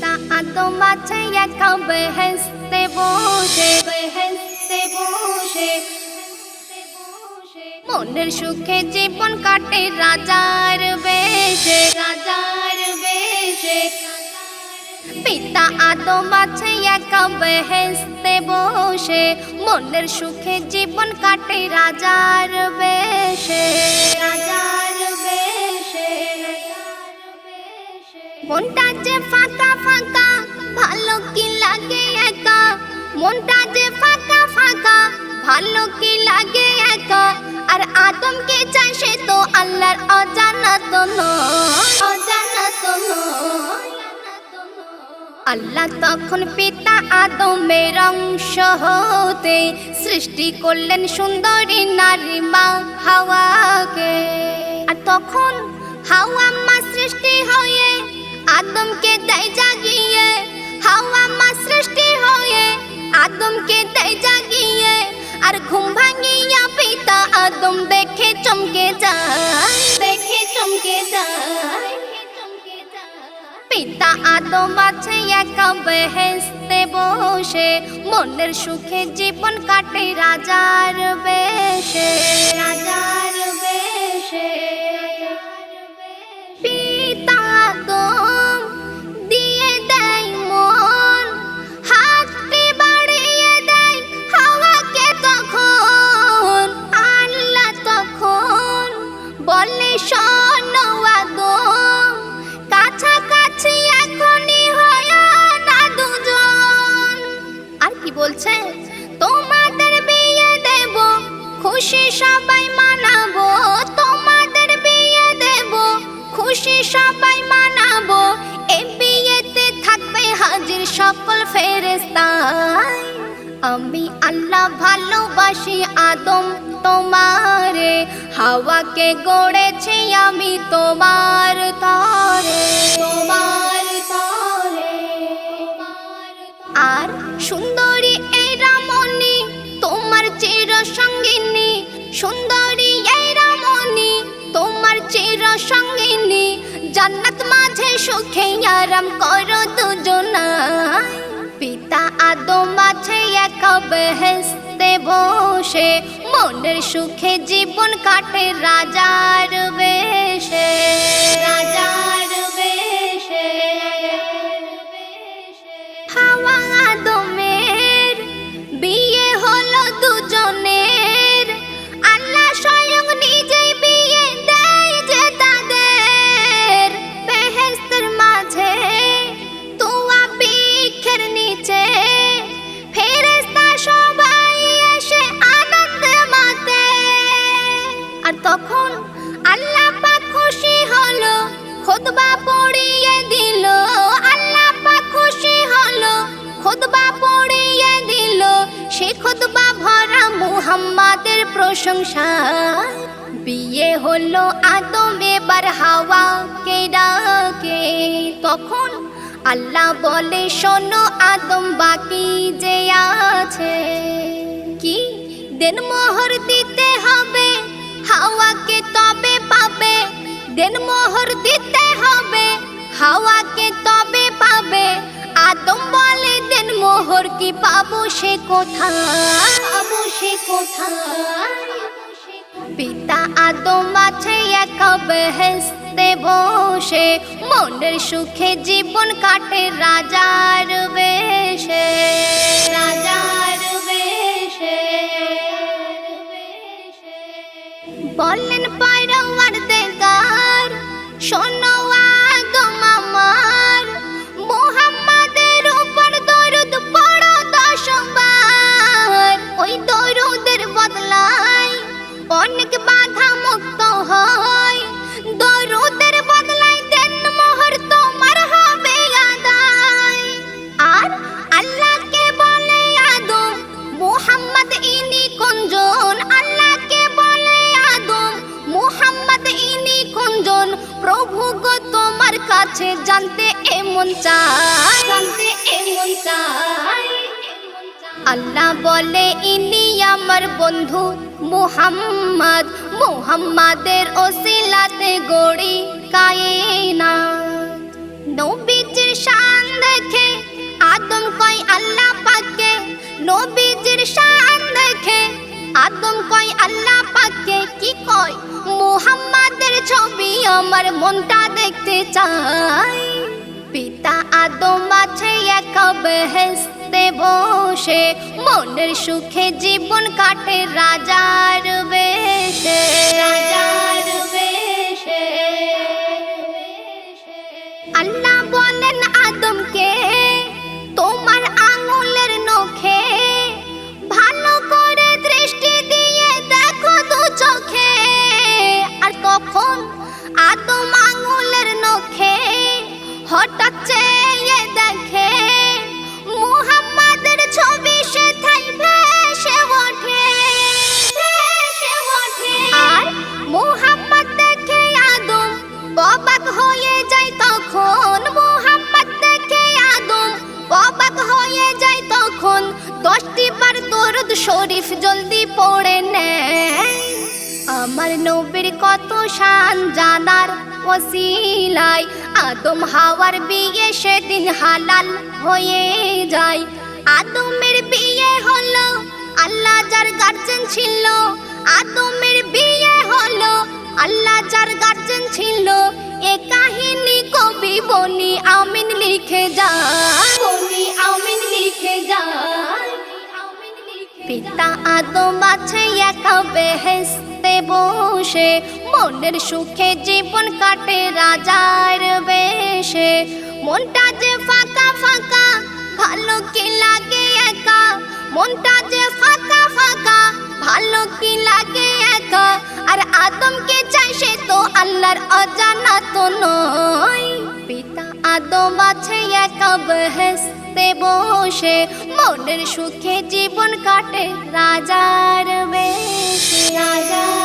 পিতা আদম আছে একা বেহেস্তে বসে বেহেস্তে বসে মনের সুখে জীবন কাটে রাজার বেশে রাজার বেশে পিতা আদম আছে একা বেহেস্তে বসে মনের সুখে জীবন কাটে রাজার বেশে মনটা যে ফাঁকা ফাঁকা, ভালো কি লাগে একা? মনটা যে ফাঁকা ফাঁকা, ভালো কি লাগে একা? আর আদমকে চাই সে তো আল্লাহর অজানা তো অজানা তো আল্লাহ তখন পিতা আদমের অংশ হতে সৃষ্টি করলেন সুন্দরী নারী মা হাওয়াকে। আর তখন হাওয়া মা সৃষ্টি হয়ে আদমকে দেয় জাগিয়ে, হাওয়া মা সৃষ্টি হয়ে আদমকে দেয় জাগিয়ে। আর ঘুম ভাঙিয়া পিতা আদম দেখে চমকে যায়, দেখে চমকে যায়। পিতা আদম আছে একা বেহেস্তে বসে, মনের সুখে জীবন কাটে রাজার বেশে। রাজার বেশে। পিতা আমি আল্লাহ ভালোবাসি আদম তোমারে, হাওয়াকে গড়েছি আমি তোমার তরে। তোমার তরে আর সুন্দরী এই রামণি তোমার চির সঙ্গিনী। সুন্দরী এই রামণি তোমার চির সঙ্গিনী। জান্নাত মাঝে সুখে আরাম করো দুজনায় পিতা মাঝে একা বেহেস্তে বসে। মনের সুখে জীবন কাটে রাজার প্রশংসা বিয়ে হলো আদম এবার হাওয়া কে ডাকে? তখন আল্লাহ বলে, শোনো আদম, বাকি যে আছে, কি দেন মোহর দিতে হবে? হাওয়াকে তবে পাবে। দেন মোহর দিতে হবে। হাওয়াকে তবে পাবে। আদম বলে, দেন মোহর কি পাবো সে কোথায়? পাবো সে কোথায়? পিতা আদম আছে একা বেহেস্তে বসে। মনের সুখে জীবন কাটে রাজার বেশে। আছে, জানতে এমন চাই জানতে এমন চাই আল্লাহ বলে, ইনি আমার বন্ধু মুহাম্মদ। মুহাম্মাদের ওসিলাতে গড়ি কায়েনা নবীজির শান দেখে, আদম কয়, আল্লাহ পাকে নবীজির শান দেখে, আদম কয়, আল্লাহ পাকে কি কয়, মুহাম্মাদের ছবি আমার মনটা দেখতে চাই। পিতা আদম আছে এক বেহেস্তে বসে। মনের সুখে জীবন কাটে রাজার বেশে। শরীফ জলদি পড়ে নেয়। আমার নবীর কত শান জানার ওসিলায়। আদম হাওয়ার বিয়ে সেদিন হালাল হয়ে যায়। আদমের বিয়ে হলো, আল্লাহ যার গার্জেন ছিল। আদমের বিয়ে হলো, আল্লাহ যার গার্জেন ছিল। এ কাহিনী কবি বনি আমিন লিখে যায়। পিতা আদম আছে, একা বেহেস্তে বসে। মনের সুখে জীবন কাটে রাজার বেশে। মনটা যে ফাঁকা ফাঁকা, ভালো কি লাগে একা? মনটা যে ফাঁকা ফাঁকা, ভালো কি লাগে একা? আর আদমকে চাই সে তো আল্লাহর অজানা তো নয়। পিতা আদম আছে, একা বেহেস্তে বসে মনের সুখে জীবন কাটে রাজার বেশে। রাজার